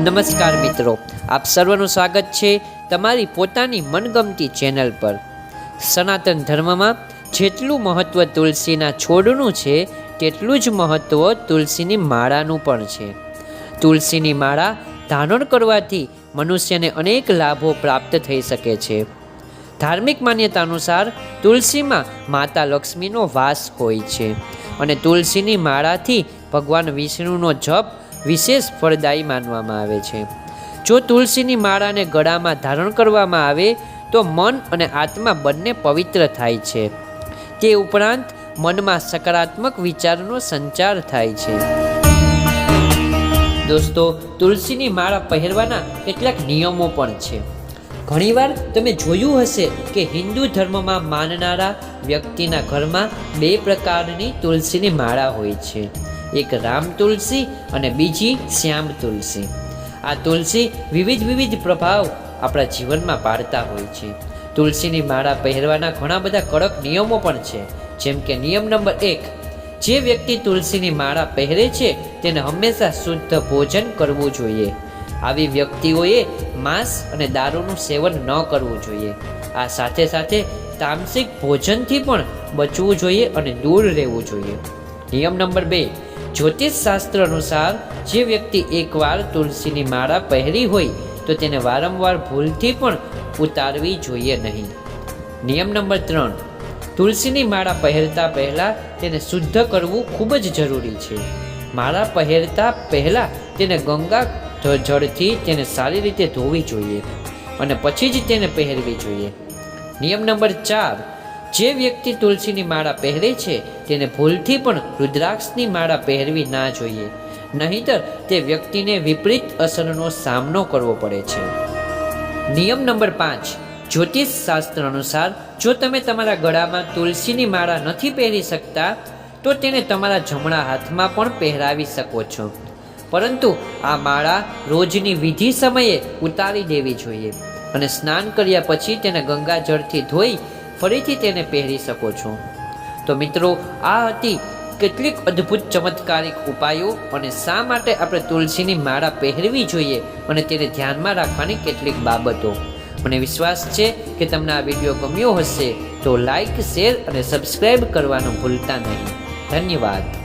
નમસ્કાર મિત્રો, આપ સર્વનું સ્વાગત છે તમારી પોતાની મનગમતી ચેનલ પર. સનાતન ધર્મમાં જેટલું મહત્ત્વ તુલસીના છોડનું છે, તેટલું જ મહત્ત્વ તુલસીની માળાનું પણ છે. તુલસીની માળા ધારણ કરવાથી મનુષ્યને અનેક લાભો પ્રાપ્ત થઈ શકે છે. ધાર્મિક માન્યતા અનુસાર તુલસીમાં માતા લક્ષ્મીનો વાસ હોય છે અને તુલસીની માળાથી ભગવાન વિષ્ણુનો જપ વિશેષ ફળદાયી માનવામાં આવે છે. જો તુલસીની માળાને ગળામાં ધારણ કરવામાં આવે, તો મન અને આત્મા બંને પવિત્ર થાય છે. તે ઉપરાંત મનમાં સકારાત્મક વિચારનો સંચાર થાય છે. દોસ્તો, તુલસીની માળા પહેરવાના કેટલાક નિયમો પણ છે. ઘણીવાર તમે જોયું હશે કે હિન્દુ ધર્મમાં માનનારા વ્યક્તિના ઘરમાં બે પ્રકારની તુલસીની માળા હોય છે. એક રામ તુલસી અને બીજી શ્યામ તુલસી. આ તુલસી વિવિધ વિવિધ પ્રભાવ આપણા જીવનમાં પાડતા હોય છે. તુલસીની માળા પહેરવાના ઘણા બધા કડક નિયમો પણ છે. જેમ કે નિયમ નંબર એક, જે વ્યક્તિ તુલસીની માળા પહેરે છે, તેને હંમેશા શુદ્ધ ભોજન કરવું જોઈએ. આવી વ્યક્તિઓએ માંસ અને દારૂનું સેવન ન કરવું જોઈએ. આ સાથે સાથે તામસિક ભોજનથી પણ બચવું જોઈએ અને દૂર રહેવું જોઈએ. નિયમ નંબર બે જ્યોતિષ શાસ્ત્ર અનુસાર જે વ્યક્તિ એકવાર તુલસીની માળા પહેરી હોય, તો તેને વારંવાર ભૂલથી પણ ઉતારવી જોઈએ નહીં. નિયમ નંબર ત્રણ, તુલસીની માળા પહેરતા પહેલાં તેને શુદ્ધ કરવું ખૂબ જ જરૂરી છે. માળા પહેરતા પહેલાં તેને ગંગા જળથી તેને સારી રીતે ધોવી જોઈએ અને પછી જ તેને પહેરવી જોઈએ. નિયમ નંબર ચાર જે વ્યક્તિ તુલસીની માળા પહેરે છે, તેને ભૂલથી પણ રુદ્રાક્ષની માળા પહેરવી ના જોઈએ. નહીંતર તે વ્યક્તિને વિપરીત અસરનો સામનો કરવો પડે છે. નિયમ નંબર પાંચ. જ્યોતિષ શાસ્ત્ર અનુસાર, જો તમે તમારા ગળામાં તુલસીની માળા નથી પહેરી શકતા, તો તેને તમારા જમણા હાથમાં પણ પહેરાવી શકો છો. પરંતુ આ માળા રોજની વિધિ સમયે ઉતારી દેવી જોઈએ અને સ્નાન કર્યા પછી તેને ગંગાજળથી ધોઈ ફરીથી તેને પહેરી શકો છો. તો મિત્રો, આ હતી કેટલીક અદ્ભુત ચમત્કારિક ઉપાયો અને શા માટે આપણે તુલસીની માળા પહેરવી જોઈએ અને તેને ધ્યાનમાં રાખવાની કેટલીક બાબતો. મને વિશ્વાસ છે કે તમને આ વીડિયો ગમ્યો હશે, તો લાઈક, શેર અને સબસ્ક્રાઈબ કરવાનું ભૂલતા નહીં. ધન્યવાદ.